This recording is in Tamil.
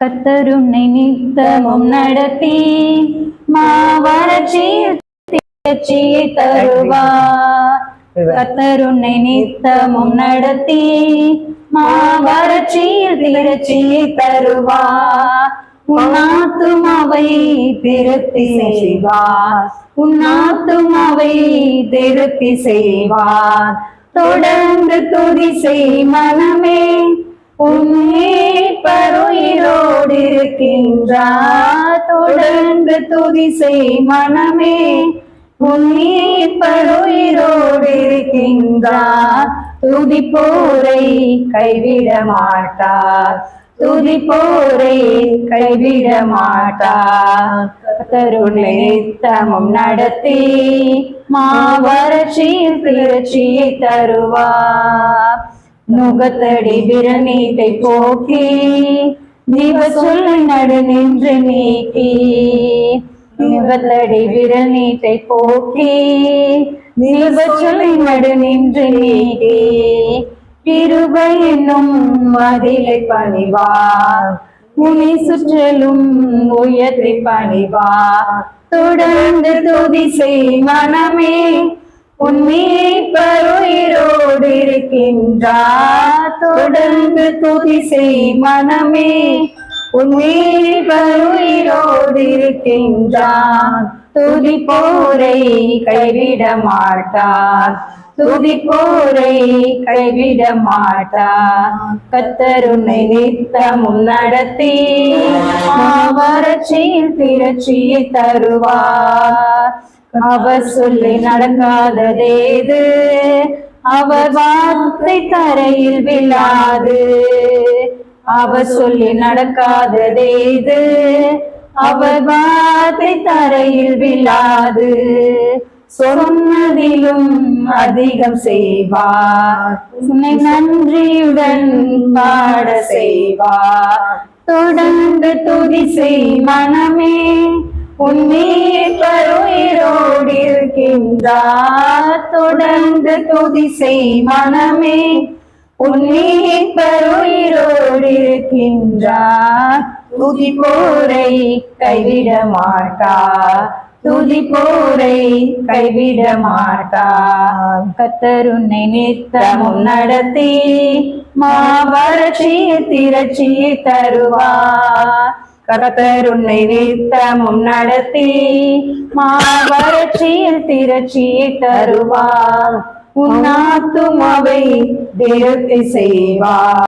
கத்தரும் நித்தமும் நடத்தி மாவரட்சியில் தருவார். கத்தரும் நித்தமும் நடத்தி மாவரட்சியில் திரட்சியை தருவார். உன்னாத்துமாவை திருப்தி செய்வார். உன்னாத்துமாவை திருப்தி செய்வார். தொடர்ந்து துதி செய் மனமே. உன்னே இருக்கின்றார் தொடர்ந்து துதிசை மனமே. உன்னே பருயிரோடு இருக்கின்றார். துதி போரை கைவிட மாட்டார். துதி போரை கைவிட மாட்டார். கருணை நித்தமும் நடத்தி மாவரட்சியில் திரட்சியை தருவார். நுகத்தடி விரநீட்டை போக்கி நீவ சொல் நடு நின்று நீக்கி விரல் நீட்டை போக்கி நீவ சொல்லி நடு நின்று நீக்கி கிருபை என்னும் மதிலை பணிவார். முனி சுற்றலும் உயர்த்தி பணிவார். தொடர்ந்து துதி செய் மனமே உன்மையை பருயிரோடு இருக்கின்றார். தொடர்ந்து துதி செய் மனமே. உன்மையை பருயிரோடு இருக்கின்றார் துதி போரை கைவிட மாட்டார். துதி போரை கைவிட மாட்டார். கத்தருனை நித்தமும் நடத்தி மாவரட்சியில் திரட்சியை தருவார். அவர் சொல்லி நடக்காததேது அவர் வார்த்தை தரையில் விழாது. அவர் சொல்லி நடக்காததே இது. அவர் வார்த்தை தரையில் விழாது. சொன்னதிலும் அதிகம் செய்வார். உன்னை நன்றியுடன் பாட செய்வார். தொடர்ந்து துதி செய் மனமே. உன்னே பருயிரோடு இருக்கின்றார் தொடர்ந்து துதி செய் மனமே. உன்னே பருயிரோடு இருக்கின்றார் துதி போரை கைவிட மாட்டார் துதி போரை கைவிட மாட்டார் கத்தருன்னை நித்தமும் நடத்தி மாவரட்சியை திரட்சியை தருவார். கரத்தர் உன்னை நித்தமும் நடத்தி மாவரட்சியில் திரட்சியை தருவார். உன்னாத்துமாவை திருப்தி செய்வார்